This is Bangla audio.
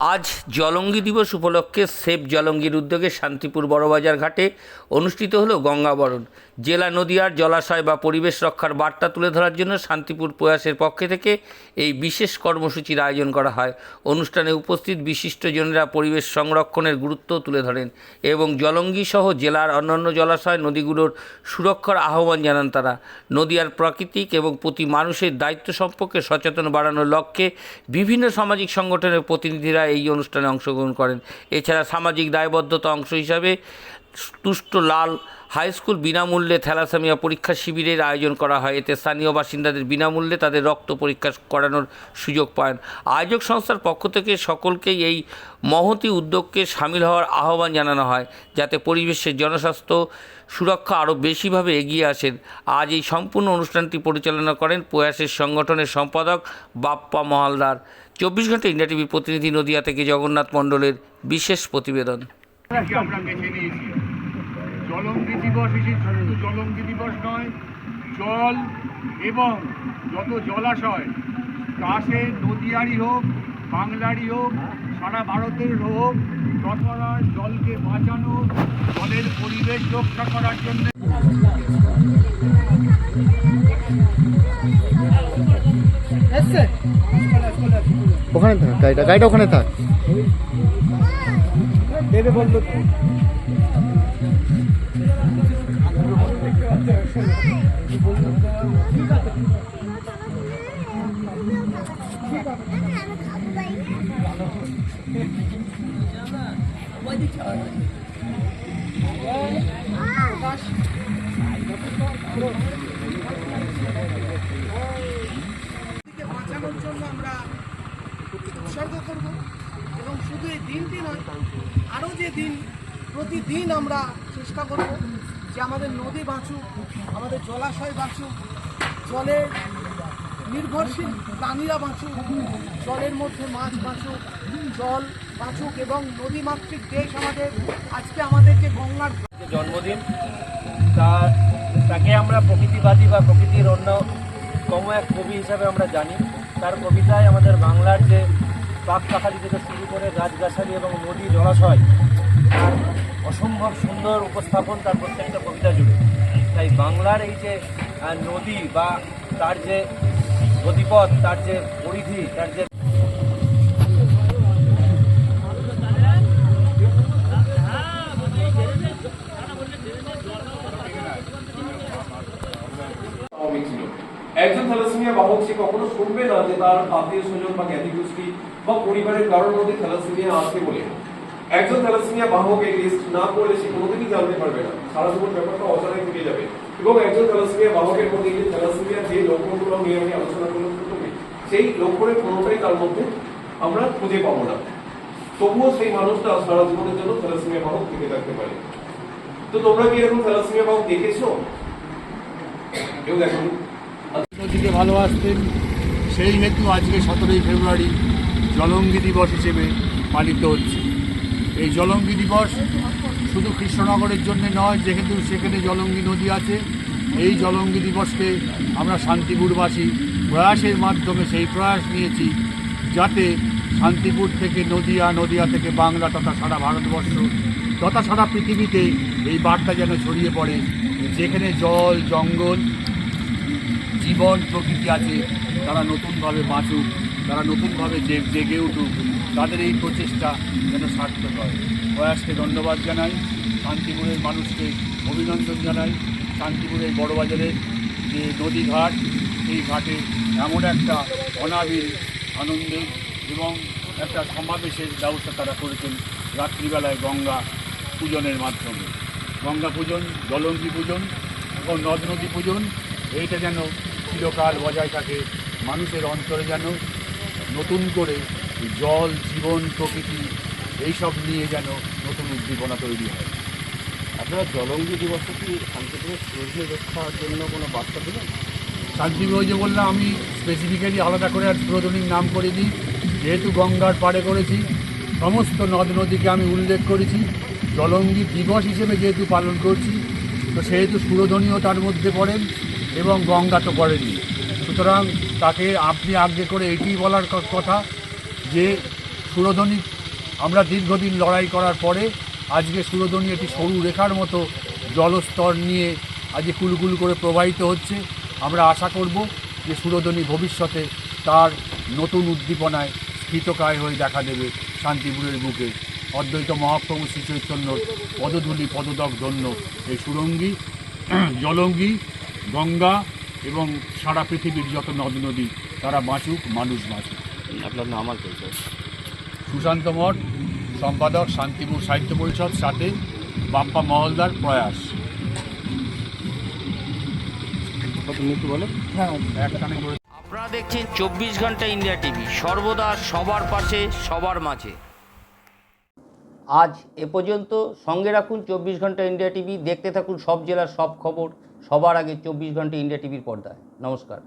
আজ জলঙ্গি দিবস উপলক্ষে সেফ জলঙ্গির উদ্যোগে শান্তিপুর বড়বাজার ঘাটে অনুষ্ঠিত হলো গঙ্গাবরণ। জেলা নদীয়ার জলাশয় বা পরিবেশ রক্ষার বার্তা তুলে ধরার জন্য শান্তিপুর প্রয়াসের পক্ষে থেকে এই বিশেষ কর্মসূচির আয়োজন করা হয়। অনুষ্ঠানে উপস্থিত বিশিষ্টজনেরা পরিবেশ সংরক্ষণের গুরুত্ব তুলে ধরেন এবং জলঙ্গি সহ জেলার অন্যান্য জলাশয় নদীগুলোর সুরক্ষার আহ্বান জানান তারা। নদীয়ার প্রাকৃতিক এবং প্রতি মানুষের দায়িত্ব সম্পর্কে সচেতন বাড়ানোর লক্ষ্যে বিভিন্ন সামাজিক সংগঠনের প্রতিনিধিরা এই অনুষ্ঠানে অংশগ্রহণ করেন। এছাড়া সামাজিক দায়বদ্ধতা অংশ হিসাবে তুষ্ট লাল হাই স্কুল বিনামূল্যে থ্যালাসেমিয়া পরীক্ষা শিবিরের আয়োজন করা হয়। এতে স্থানীয় বাসিন্দাদের বিনামূল্যে তাদের রক্ত পরীক্ষা করানোর সুযোগ পান। আয়োজক সংস্থার পক্ষ থেকে সকলকেই এই মহতি উদ্যোগকে সামিল হওয়ার আহ্বান জানানো হয়, যাতে পরিবেশের জনস্বাস্থ্য সুরক্ষা আরও বেশিভাবে এগিয়ে আসেন। আজ এই সম্পূর্ণ অনুষ্ঠানটি পরিচালনা করেন প্রয়াসের সংগঠনের সম্পাদক বাপ্পা মহালদার। চব্বিশ ঘণ্টা ইন্ডিয়া টিভির প্রতিনিধি নদিয়া থেকে জগন্নাথ মণ্ডলের বিশেষ প্রতিবেদন। আমরা দিবস হিসেবে শুধু জলঙ্গি দিবস নয় জল এবং যত জলাশয় তা সে নদীয়ারই হোক বাংলারই হোক সারা ভারতের হোক তথা জলকে বাঁচানো জলের পরিবেশ রক্ষা করার জন্য। ওখানে থাক গাড়িটা গাড়িটা ওখানে থাক। থেকে বাঁচানোর জন্য আমরা উৎসর্গ করব এবং শুধু এই দিনটি নয়, আরও যে দিন, প্রতিদিন আমরা চেষ্টা করব যে আমাদের নদী বাঁচুক, আমাদের জলাশয় বাঁচুক জলের নির্ভরশীল প্রাণীরা বাঁচুক, জলের মধ্যে মাছ বাঁচুক, জল বাঁচুক এবং নদীমাতৃক দেশ আমাদের, আজকে আমাদের যে গঙ্গার জন্মদিন, তা, তাকে আমরা প্রকৃতিবাদী বা প্রকৃতির অন্যতম এক কবি হিসাবে আমরা জানি। তার কবিতায় আমাদের বাংলার যে পাক পাখালি থেকে শুরু করে গাছগাছালি এবং নদী জলাশয় অসম্ভব সুন্দর উপস্থাপন তার প্রত্যেকটা কবিতা জুড়ে। তাই বাংলার এই যে নদী বা তার যে গতিপথ তার যে পরিধি, তার যে একজন থ্যালাসেমিয়া বাহক, সে কখনো শুনবে না যে তার আত্মীয় স্বজন বা জ্ঞাতি গোষ্ঠী বা পরিবারের কারোর মধ্যে থ্যালাসেমিয়া আছে বলে। একজন থ্যালাসেমিয়া বাহক এই লিস্ট না করলে সে কোনোদিনই জানতে পারবে না। সারা জীবন ব্যাপারটা অজানায় থেকে যাবে। এবং একজন থ্যালাসেমিয়া বাহকের এই যে থ্যালাসেমিয়ার যে লক্ষণগুলো নিয়ে আমি আলোচনা করলাম সেই লক্ষণের কোনোটাই তার মধ্যে আমরা খুঁজে পাবো না। তবুও সেই মানুষটা সারা জীবনের জন্য থ্যালাসেমিয়া বাহক থেকে থাকতে পারে। তো তোমরা কি এরকম থ্যালাসেমিয়া বাহক দেখেছ? কেউ দেখোনি নদীকে ভালোবাসতেন, সেই হেতু আজকে সতেরোই ফেব্রুয়ারি জলঙ্গি দিবস হিসেবে পালিত হচ্ছে। এই জলঙ্গি দিবস শুধু কৃষ্ণনগরের জন্য নয়, যেহেতু সেখানে জলঙ্গি নদী আছে, এই জলঙ্গি দিবসকে আমরা শান্তিপুরবাসী প্রয়াসের মাধ্যমে সেই প্রয়াস নিয়েছি যাতে শান্তিপুর থেকে নদিয়া নদিয়া থেকে বাংলা তথা সারা ভারতবর্ষ তথা সারা পৃথিবীতে এই বার্তা যেন ছড়িয়ে পড়ে, যেখানে জল, জঙ্গল, জীবন প্রকৃতি আছে, তারা নতুনভাবে বাঁচুক, তারা নতুনভাবে জেগে উঠুক। তাদের এই প্রচেষ্টা যেন সার্থক হয়। প্রয়াসকে ধন্যবাদ জানাই, শান্তিপুরের মানুষকে অভিনন্দন জানাই। শান্তিপুরের বড়বাজারের যে নদী ঘাট সেই ঘাটে এমন একটা অনাবিল আনন্দের এবং একটা সমাবেশের ব্যবস্থা তারা করেছেন রাত্রিবেলায় গঙ্গা পূজনের মাধ্যমে। গঙ্গা পূজন জলঙ্গি পূজন এবং নদ নদী পূজন, এইটা যেন চিরকাল বজায় থাকে, মানুষের অন্তরে যেন নতুন করে জল জীবন প্রকৃতি এইসব নিয়ে যেন নতুন উদ্দীপনা তৈরি হয়। আপনারা জলঙ্গি দিবসে কি শান্তিপুরের পরিবেশ রক্ষার জন্য কোনো বার্তা দিলেন? শান্তিপুর যে বললাম আমি স্পেসিফিক্যালি আলাদা করে আর প্রদনীর নাম করে দিই যেহেতু গঙ্গার পাড়ে করেছি সমস্ত নদ নদীকে আমি উল্লেখ করেছি। জলঙ্গি দিবস হিসেবে যেহেতু পালন করছি তো সেহেতু সুরধ্বনিও তার মধ্যে পড়েন এবং গঙ্গা তো পড়েনি। সুতরাং তাকে আপনি আগে করে এটি বলার কথা। যে সুরধনী আমরা দীর্ঘদিন লড়াই করার পরে আজকে সুরধনী একটি সরু রেখার মতো জলস্তর নিয়ে আজকে কুলকুল করে প্রবাহিত হচ্ছে। আমরা আশা করব যে সুরধনী ভবিষ্যতে তার নতুন উদ্দীপনায় স্থিতকায় হয়ে দেখা দেবে শান্তিপুরের বুকে। অদ্বৈত মহাপ্রভু শ্রী চৈতন্যর পদধূলি পদদক ধন্য এই সুরঙ্গী, জলঙ্গি, গঙ্গা এবং সারা পৃথিবীর যত নদ নদী তারা বাঁচুক, মানুষ বাঁচুক। আপনার নাম আর পরিচয় সুশান্ত মঠ সম্পাদক শান্তিপুর সাহিত্য পরিষদ সাথে বাপ্পা মহলদার প্রয়াস। তুমি একটু বলো। একখানে আপনারা দেখছেন চব্বিশ ঘণ্টা ইন্ডিয়া টিভি সর্বদা সবার পাশে সবার মাঝে। আজ এ পর্যন্ত সঙ্গে রাখুন চব্বিশ ঘণ্টা ইন্ডিয়া টিভি দেখতে থাকুন সব জেলার সব খবর সবার আগে চব্বিশ ঘণ্টা ইন্ডিয়া টিভির পর্দায়। নমস্কার।